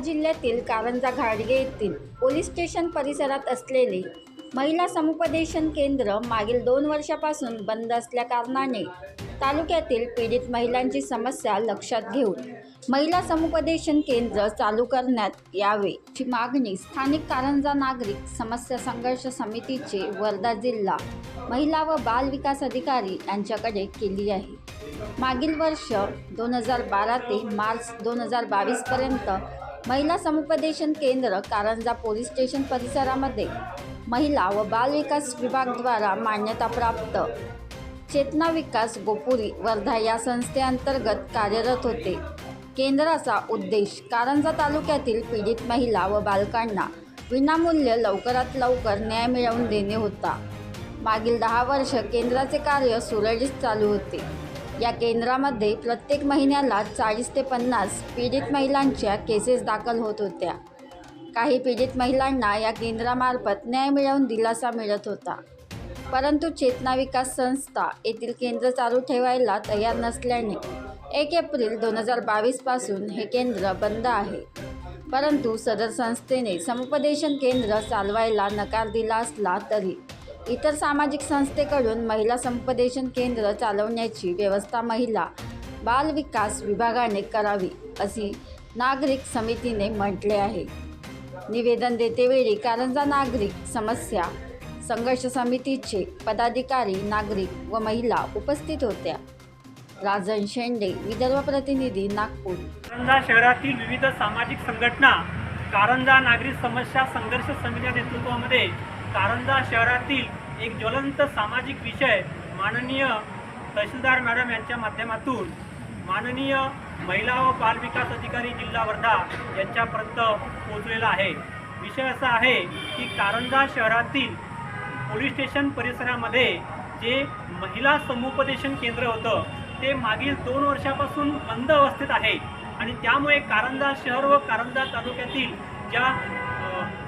जिल्ह्यातील कारंजा घाडगे येथील पोलीस स्टेशन परिसरात असलेले महिला समुपदेशन केंद्र मागील दोन वर्षापासून बंद असल्याकारणाने तालुक्यातील पीडित महिलांची समस्या लक्षात घेऊन महिला समुपदेशन केंद्र चालू करण्यात यावे ची मागणी स्थानिक कारंजा नागरिक समस्या संघर्ष समितीचे वर्धा जिल्हा महिला व बाल विकास अधिकारी यांच्याकडे केली आहे. मागील वर्ष दोन हजार बारा ते मार्च दोन हजार बावीसपर्यंत महिला समुपदेशन केंद्र कारंजा पोलीस स्टेशन परिसरामध्ये महिला व बाल विकास विभागद्वारा मान्यताप्राप्त चेतना विकास गोपुरी वर्धा या संस्थेअंतर्गत कार्यरत होते. केंद्राचा उद्देश कारंजा तालुक्यातील पीडित महिला व बालकांना विनामूल्य लवकरात लवकर न्याय मिळवून देणे होता. मागील दहा वर्ष केंद्राचे कार्य सुरळीत चालू होते. या केंद्रामध्ये प्रत्येक महिन्याला चाळीस ते पन्नास पीडित महिलांच्या केसेस दाखल होत होत्या. काही पीडित महिलांना या केंद्रामार्फत न्याय मिळवून दिलासा मिळत होता. परंतु चेतना विकास संस्था येथील केंद्र चालू ठेवायला तयार नसल्याने एक एप्रिल दोन हजार बावीसपासून हे केंद्र बंद आहे. परंतु सदर संस्थेने समुपदेशन केंद्र चालवायला नकार दिला असला तरी इतर सामाजिक संस्थेकडून महिला संपदेशन केंद्र चालवण्याची व्यवस्था महिला बाल विकास विभागाने करावी अशी नागरिक समितीने म्हटले आहे. निवेदन देतेवेळी कारंजा नागरिक समस्या संघर्ष समितीचे पदाधिकारी नागरिक व महिला उपस्थित होत्या. राजन शेंडे विदर्भ प्रतिनिधी नागपूर. कारंजा शहरातील विविध सामाजिक संघटना कारंजा नागरिक समस्या संघर्ष समितीच्या नेतृत्वामध्ये कारंजा शहरातील एक ज्वलंत सामाजिक विषय माननीय तहसीलदार मॅडम यांच्या माध्यमातून माननीय महिला व बालविकास अधिकारी जिल्हा वर्धा यांच्यापर्यंत पोहोचलेला आहे. विषय असा आहे की कारंजा शहरातील पोलीस स्टेशन परिसरामध्ये जे महिला समुपदेशन केंद्र होतं ते मागील दोन वर्षापासून बंद अवस्थेत आहे. आणि त्यामुळे कारंजा शहर व कारंजा तालुक्यातील ज्या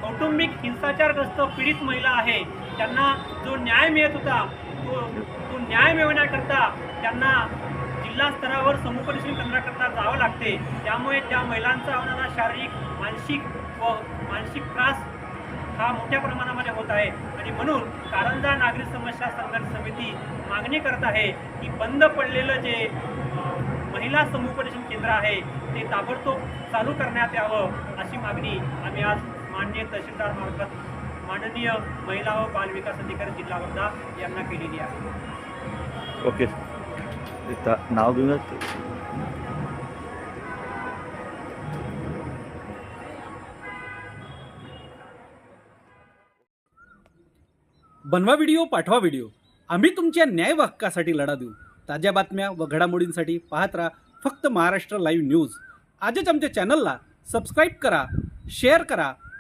कौटुंबिक हिंसाचारग्रस्त पीडित महिला आहे. त्यांना जो न्याय मिळत होता तो तो न्याय मिळवण्याकरता त्यांना जिल्हा स्तरावर समुपदेशन करण्याकरता जावं लागते. त्यामुळे त्या महिलांचा होणारा शारीरिक मानसिक व मानसिक त्रास हा मोठ्या प्रमाणामध्ये होत आहे. आणि म्हणून कारंजा नागरिक समस्या संघर्ष समिती मागणी करत आहे की बंद पडलेलं जे महिला समुपदेशन केंद्र आहे ते ताबडतोब चालू करण्यात यावं अशी मागणी आम्ही आज माननीय तहसीलदार मार्फत माननीय महिला व बाल विकास अधिकारी जिल्हा वर्धा यांना केलेली आहे. ओके. नाव घेऊया. बनवा व्हिडिओ पाठवा व्हिडिओ. आम्ही तुमच्या न्याय हक्कासाठी लढा देऊ. ताज्या बातम्या व घडामोडींसाठी पाहत राहा फक्त महाराष्ट्र लाईव्ह न्यूज आजच आमच्या चॅनलला सबस्क्राईब करा शेअर करा